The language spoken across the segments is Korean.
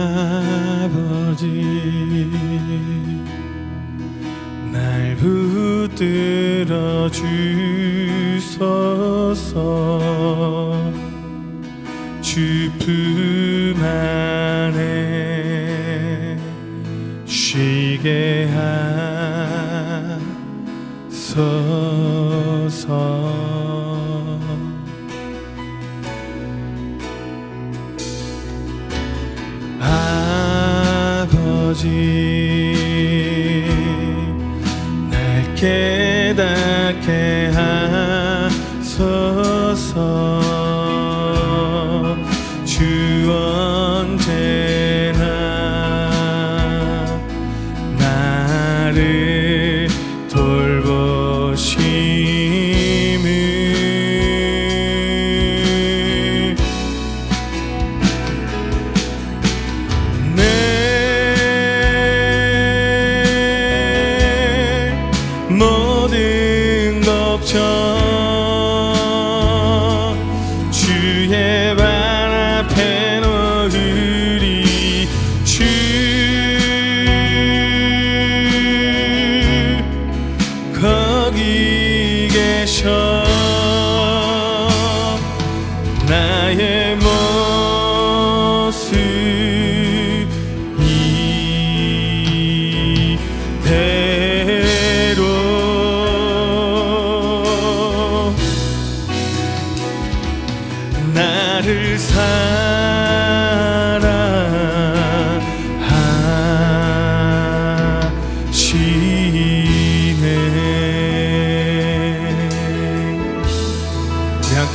아버지 날 붙들어 주소서. 주품 안에 쉬게 하소서 아버지. 날 깨닫게 하소서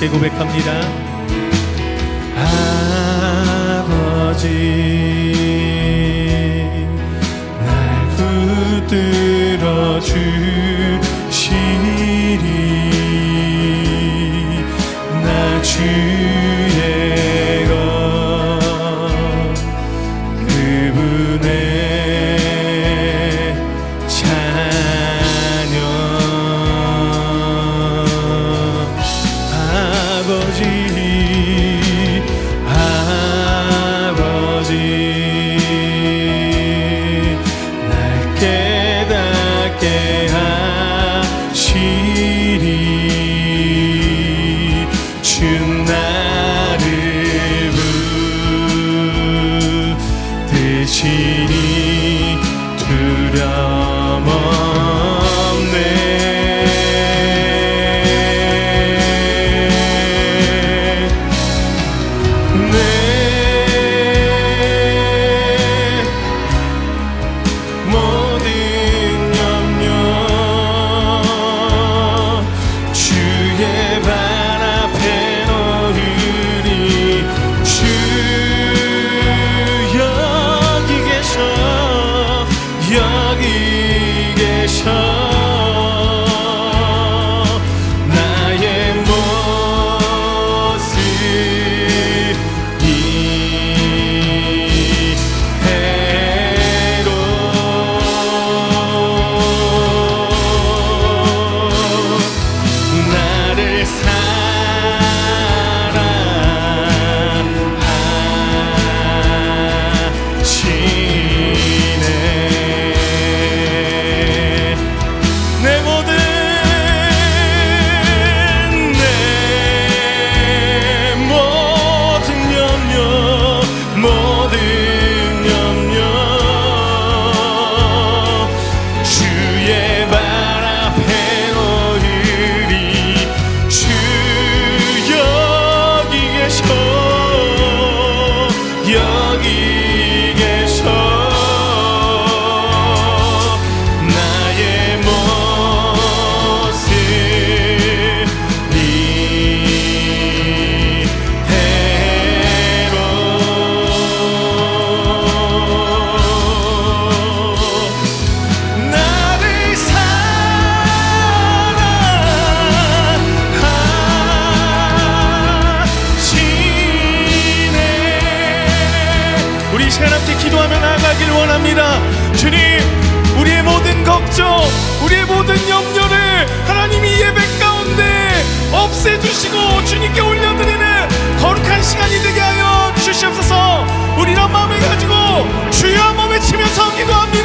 고백합니다. 아버지 붙드시니 두려 주님 우리의 모든 걱정 우리의 모든 염려를 하나님이 예배 가운데 없애주시고 주님께 올려드리는 거룩한 시간이 되게 하여 주시옵소서. 우리란 마음을 가지고 주여 몸에 치면서 기도합니다.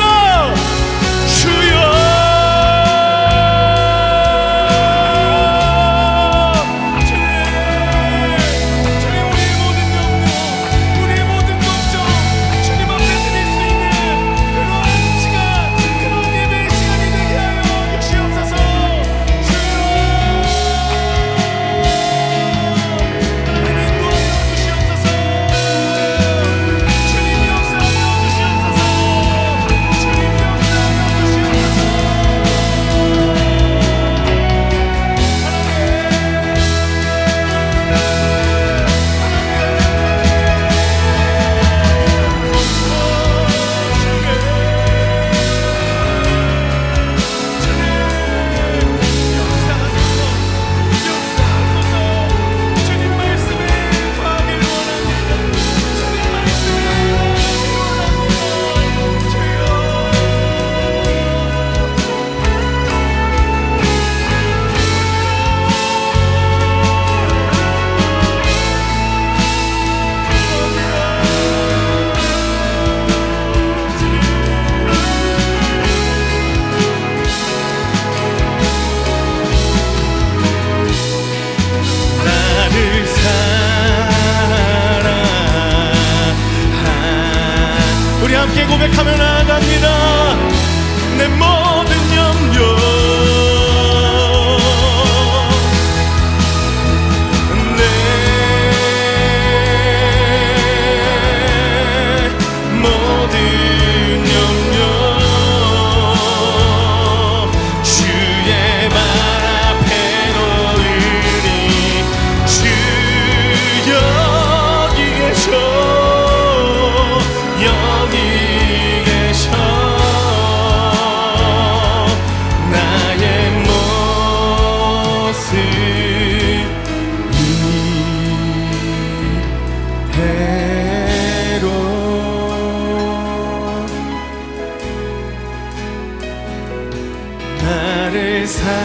사랑하시네.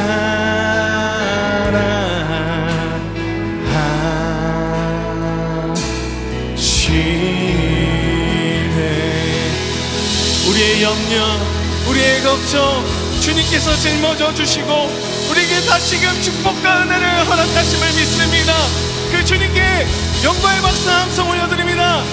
우리의 염려 우리의 걱정 주님께서 짊어져 주시고 우리에게 다시금 축복과 은혜를 허락하심을 믿습니다. 그 주님께 영광의 박수 함성 올려드립니다